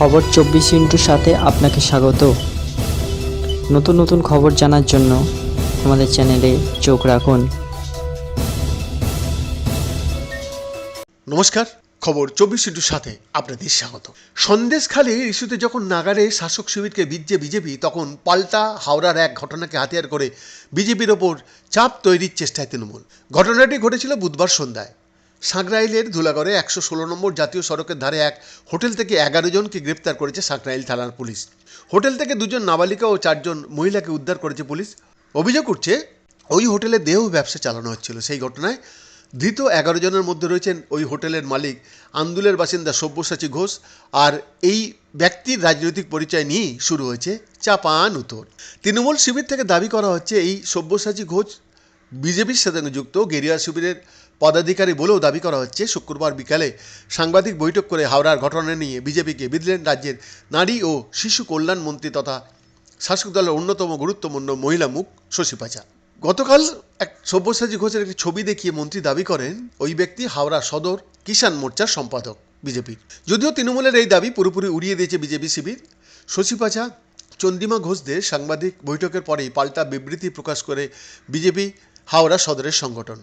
খবর চব্বিশ ইন্টুর সাথে আপনাকে স্বাগত। নতুন নতুন খবর জানার জন্য আমাদের চ্যানেলে চোখ রাখুন। নমস্কার, খবর চব্বিশ ইন্টুর সাথে আপনাদের স্বাগত। সন্দেশখালীর ইস্যুতে যখন নাগারে শাসক শিবিরকে বিজে বিজেপি, তখন পাল্টা হাওড়ার এক ঘটনাকে হাতিয়ার করে বিজেপির ওপর চাপ তৈরির চেষ্টায় তৃণমূল। ঘটনাটি ঘটেছিল বুধবার সন্ধ্যায়। সাঁকরাইলের ধুলাগড়ে একশো ষোলো নম্বর জাতীয় সড়কের ধারে এক হোটেল থেকে এগারো জনকে গ্রেপ্তার করেছে সাঁকরাইল থানার পুলিশ। হোটেল থেকে দুজন নাবালিকা ও চারজন মহিলাকে উদ্ধার করেছে পুলিশ। অভিযোগ উঠছে, ওই হোটেলে দেহ ব্যবসা চালানো হচ্ছিল। সেই ঘটনায় ধৃত এগারো জনের মধ্যে রয়েছেন ওই হোটেলের মালিক আন্দুলের বাসিন্দা সব্যসাচী ঘোষ আর এই ব্যক্তির রাজনৈতিক পরিচয় নিয়েই শুরু হয়েছে চাপান উত্তর তৃণমূল শিবির থেকে দাবি করা হচ্ছে, এই সব্যসাচী ঘোষ বিজেপির সাথে যুক্ত গেরিয়া শিবিরের পদাধিকারী বলেও দাবি করা হচ্ছে, শুক্রবার বিকালে সাংবাদিক বৈঠক করে হাওড়ার ঘটনা নিয়ে বিজেপিকে বিধলেন রাজ্যের নারী ও শিশু কল্যাণ মন্ত্রী তথা শাসক দলের অন্যতম গুরুত্বপূর্ণ মহিলা মুখ শশী গতকাল এক সব্যসাচী ঘোষের একটি ছবি দেখিয়ে মন্ত্রী দাবি করেন, ওই ব্যক্তি হাওড়া সদর কিষাণ মোর্চার সম্পাদক বিজেপির যদিও তৃণমূলের এই দাবি পুরোপুরি উড়িয়ে দিয়েছে বিজেপি শিবির, শশী পাচা চন্দিমা ঘোষদের সাংবাদিক বৈঠকের পরেই পাল্টা বিবৃতি প্রকাশ করে বিজেপি হাওড়া সদরের সংগঠন।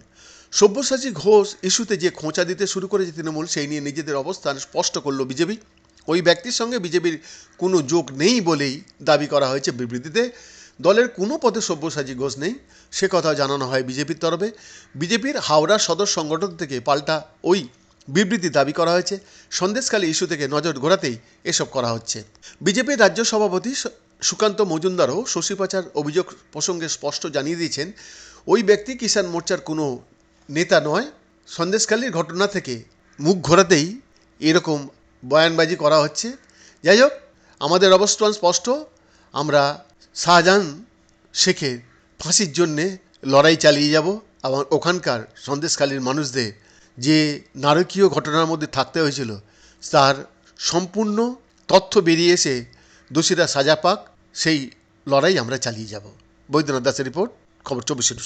সব্যসাচী ঘোষ ইস্যুতে যে খোঁচা দিতে শুরু করেছে তৃণমূল, সেই নিয়ে নিজেদের অবস্থান স্পষ্ট করল বিজেপি। ওই ব্যক্তির সঙ্গে বিজেপির কোনো যোগ নেই বলেই দাবি করা হয়েছে বিবৃতিতে। দলের কোনো পদে সব্যসাচী ঘোষ নেই, সে কথা জানানো হয় বিজেপির তরফে। বিজেপির হাওড়া সদর সংগঠন থেকে পাল্টা ওই বিবৃতি দাবি করা হয়েছে। সন্দেশখালী ইস্যু থেকে নজর ঘোরাতেই এসব করা হচ্ছে। বিজেপির রাজ্য সভাপতি সুকান্ত মজুমদারও শশী পাচার অভিযোগ প্রসঙ্গে স্পষ্ট জানিয়ে দিয়েছেন, ওই ব্যক্তি কিষাণ মোর্চার কোনো নেতা নয়। সন্দেশকালীর ঘটনা থেকে মুখ ঘোরাতেই এরকম বয়ানবাজি করা হচ্ছে। যাই হোক, আমাদের অবস্থান স্পষ্ট। আমরা শাহজাহান শেখের ফাঁসির জন্যে লড়াই চালিয়ে যাব এবং ওখানকার সন্দেশকালীর মানুষদের যে নারকীয় ঘটনার মধ্যে থাকতে হয়েছিল, তার সম্পূর্ণ তথ্য বেরিয়ে এসে দোষীরা সাজা পাক। সেই লড়াই আমরা চালিয়ে যাব। বৈদ্যনাথ দাসের রিপোর্ট খবর চব্বিশে টু